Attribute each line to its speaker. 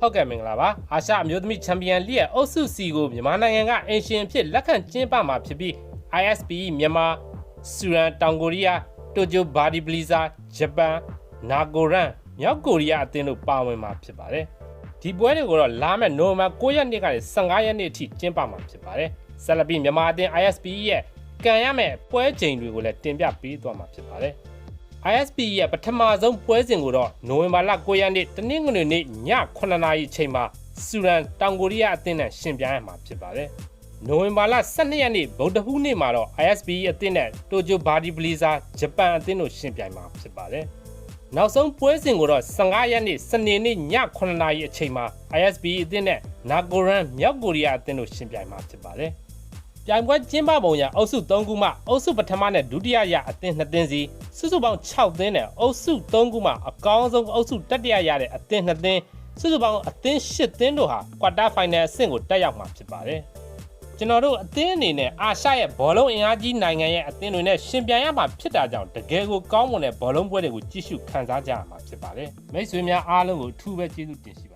Speaker 1: ဟုတ်ကဲ့မင်္ဂလာပါအာရှအမျိုးသမီးချန်ပီယံလိရဲ့အုပ်စု C ကိုမြန်မာနိုင်ငံကအင်ရှင်အဖြစ်လက်ခံကျင်းပမှာဖြစ်ပြီး ISP မြန်မာဆူရန်တောင်ကိုရီးယားတိုကျိုဘာဒီပလီဇာဂျပန်နာဂိုရန်မြောက်ကိုရီးယားအသင်းတို့ပါဝင်မှာဖြစ်ပါတယ်ဒီပွဲတွေကိုတော့လာမယ့်နိုဝင်ဘာ9ရက်နေ့ကနေ15ရက်နေ့အထိကျင်းပမှာဖြစ်ပါတယ်ဆက်လက်ပြီးမြန်မာအသင်း ISP ရဲ့ကန်ရမယ့်ပွဲချိန်တွေကိုလည်းတင်ပြပေးသွားမှာဖြစ်ပါတယ် ISP ရဲ့ပထမဆုံးပွဲစဉ်ကိုတော့နိုဝင်ဘာလ9ရက်နေ့တနင်္ဂနွေနေ့ည9:00နာရီအချိန်မှာဆူရန်တောင်ကိုရီးယားအသင်းနဲ့ရှင်ပြိုင်ရမှာဖြစ်ပါတယ်။နိုဝင်ဘာလ12ရက်နေ့ဗုဒ္ဓဟူးနေ့မှာတော့ ISP အသင်းနဲ့တိုကျိုဘာဒီပလီဇာဂျပန်အသင်းတို့ရှင်ပြိုင်မှာဖြစ်ပါတယ်။နောက်ဆုံးပွဲစဉ်ကိုတော့15ရက်နေ့စနေနေ့ည9:00နာရီအချိန်မှာ ISP အသင်းနဲ့နာဂိုရန်မြောက်ကိုရီးယားအသင်းတို့ရှင်ပြိုင်မှာဖြစ်ပါတယ်။ ပြိုင်ပွဲကျင်းပပုံရအုပ်စု3ခုမှအုပ်စုပထမနဲ့ဒုတိယရအသင်း2သင်းစီစုစုပေါင်း6သင်းနဲ့အုပ်စု3ခုမှအကောင်းဆုံးအုပ်စုတတိယရတဲ့အသင်း2သင်းစုစုပေါင်းအသင်း8သင်းတို့ဟာကွာတာဖိုင်နယ်အဆင့်ကိုတက်ရောက်မှာဖြစ်ပါတယ်ကျွန်တော်တို့အသင်းအနေနဲ့အာရှရဲ့ဘောလုံးအင်အားကြီးနိုင်ငံရဲ့အသင်းတွေနဲ့ရှင်ပြိုင်ရမှာဖြစ်တာကြောင့်တကယ်ကိုကောင်းမွန်တဲ့ဘောလုံးပွဲတွေကိုကြည့်ရှုခန်းစားကြရမှာဖြစ်ပါတယ်မိတ်ဆွေများအားလုံးကိုအထူးပဲကျေးဇူးတင်ရှိပါ